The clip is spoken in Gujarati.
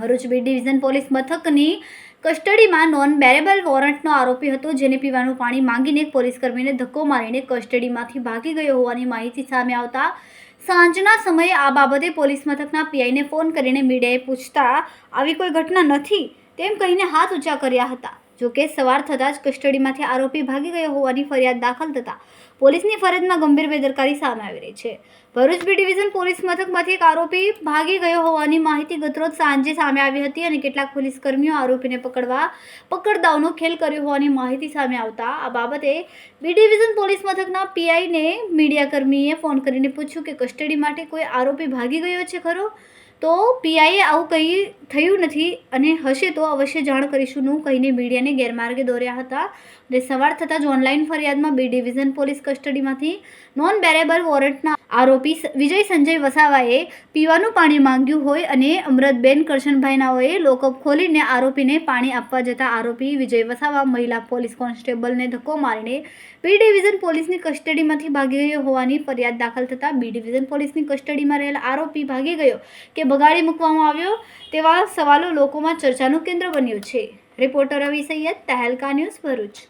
ભરૂચ બી ડિવિઝન પોલીસ મથકની કસ્ટડીમાં નોન બેરેબલ વોરંટનો આરોપી હતો. જેને પીવાનું પાણી માંગીને એક પોલીસકર્મીને ધક્કો મારીને કસ્ટડીમાંથી ભાગી ગયો હોવાની માહિતી સામે આવતા સાંજના સમયે આ બાબતે પોલીસ મથકના પીઆઈને ફોન કરીને મીડિયાએ પૂછતા, આવી કોઈ ઘટના નથી? તેમ કહીને હાથ ઊંચા કર્યા હતા. જોકે સવાર થતાં જ કસ્ટડીમાંથી આરોપી ભાગી ગયો હોવાની ફરિયાદ દાખલ થતાં પોલીસની ફરજમાં ગંભીર બેદરકારી સામે આવી રહી છે. ભરૂચ બી ડિવિઝન પોલીસ મથકમાંથી એક આરોપી ભાગી ગયો હોવાની માહિતી ગતરોજ સાંજે સામે આવી હતી અને કેટલાક પોલીસ કર્મીઓ આરોપીને પકડવા પકડદાવનો ખેલ કર્યો હોવાની માહિતી સામે આવતા આ બાબતે બી ડિવિઝન પોલીસ મથકના પીઆઈને મીડિયાકર્મીએ ફોન કરીને પૂછ્યું કે કસ્ટડી માટે કોઈ આરોપી ભાગી ગયો છે ખરો? તો પીઆઈએ આવું કંઈ થયું નથી અને હશે તો અવશ્ય જાણ કરીશું, નું કહીને મીડિયાને ગેરમાર્ગે દોર્યા હતા. અને સવાર થતાં જ ઓનલાઈન ફરિયાદમાં બી ડિવિઝન પોલીસ કસ્ટડીમાંથી નોન બેરેબલ વોરંટના આરોપી વિજય સંજય વસાવાએ પીવાનું પાણી માંગ્યું હોય અને અમૃતબેન કરશનભાઈનાઓએ લોકઅપ ખોલીને આરોપીને પાણી આપવા જતા આરોપી વિજય વસાવા મહિલા પોલીસ કોન્સ્ટેબલને ધક્કો મારીને બી ડિવિઝન પોલીસની કસ્ટડીમાંથી ભાગી ગયો હોવાની ફરિયાદ દાખલ થતાં બી ડિવિઝન પોલીસની કસ્ટડીમાં રહેલા આરોપી ભાગી ગયો કે બગાડી મૂકવામાં આવ્યો તેવા સવાલો લોકોમાં ચર્ચાનું કેન્દ્ર બન્યું છે. Reporter Ravi Sayed Tehelka news Bharuch.